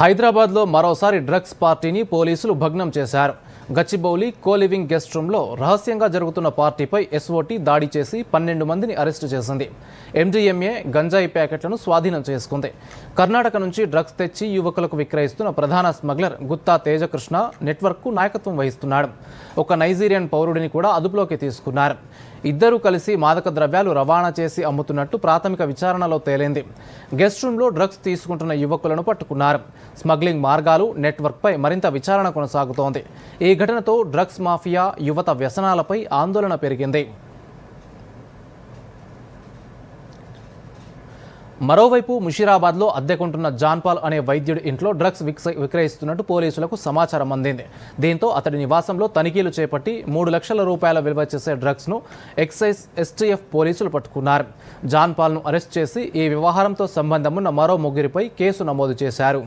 హైదరాబాద్లో మరోసారి డ్రగ్స్ పార్టీని పోలీసులు భగ్నం చేశారు. గచ్చిబౌలి కోలివింగ్ గెస్ట్ రూమ్లో రహస్యంగా జరుగుతున్న పార్టీపై ఎస్ఓటీ దాడి చేసి పన్నెండు మందిని అరెస్టు చేసింది. ఎంజీఎంఏ గంజాయి ప్యాకెట్లను స్వాధీనం చేసుకుంది. కర్ణాటక నుంచి డ్రగ్స్ తెచ్చి యువకులకు విక్రయిస్తున్న ప్రధాన స్మగ్లర్ గుత్తా తేజకృష్ణ నెట్వర్క్కు నాయకత్వం వహిస్తున్నాడు. ఒక నైజీరియన్ పౌరుడిని కూడా అదుపులోకి తీసుకున్నారు. ఇద్దరూ కలిసి మాదక ద్రవ్యాలు రవాణా చేసి అమ్ముతున్నట్టు ప్రాథమిక విచారణలో తేలింది. గెస్ట్ రూమ్లో డ్రగ్స్ తీసుకుంటున్న యువకులను పట్టుకున్నారు. స్మగ్లింగ్ మార్గాలు నెట్వర్క్పై మరింత విచారణ కొనసాగుతోంది. ఈ ఘటనతో డ్రగ్స్ మాఫియా యువత వ్యసనాలపై ఆందోళన పెరిగింది. మరోవైపు ముషీరాబాద్లో అద్దెకుంటున్న జాన్పాల్ అనే వైద్యుడి ఇంట్లో డ్రగ్స్ విక్రయిస్తున్నట్టు పోలీసులకు సమాచారం అందింది. దీంతో అతడి నివాసంలో తనిఖీలు చేపట్టి మూడు లక్షల రూపాయల విలువ చేసే డ్రగ్స్ను ఎక్సైజ్ ఎస్టీఎఫ్ పోలీసులు పట్టుకున్నారు. జాన్పాల్ను అరెస్ట్ చేసి ఈ వ్యవహారంతో సంబంధమున్న మరో ముగ్గురిపై కేసు నమోదు చేశారు.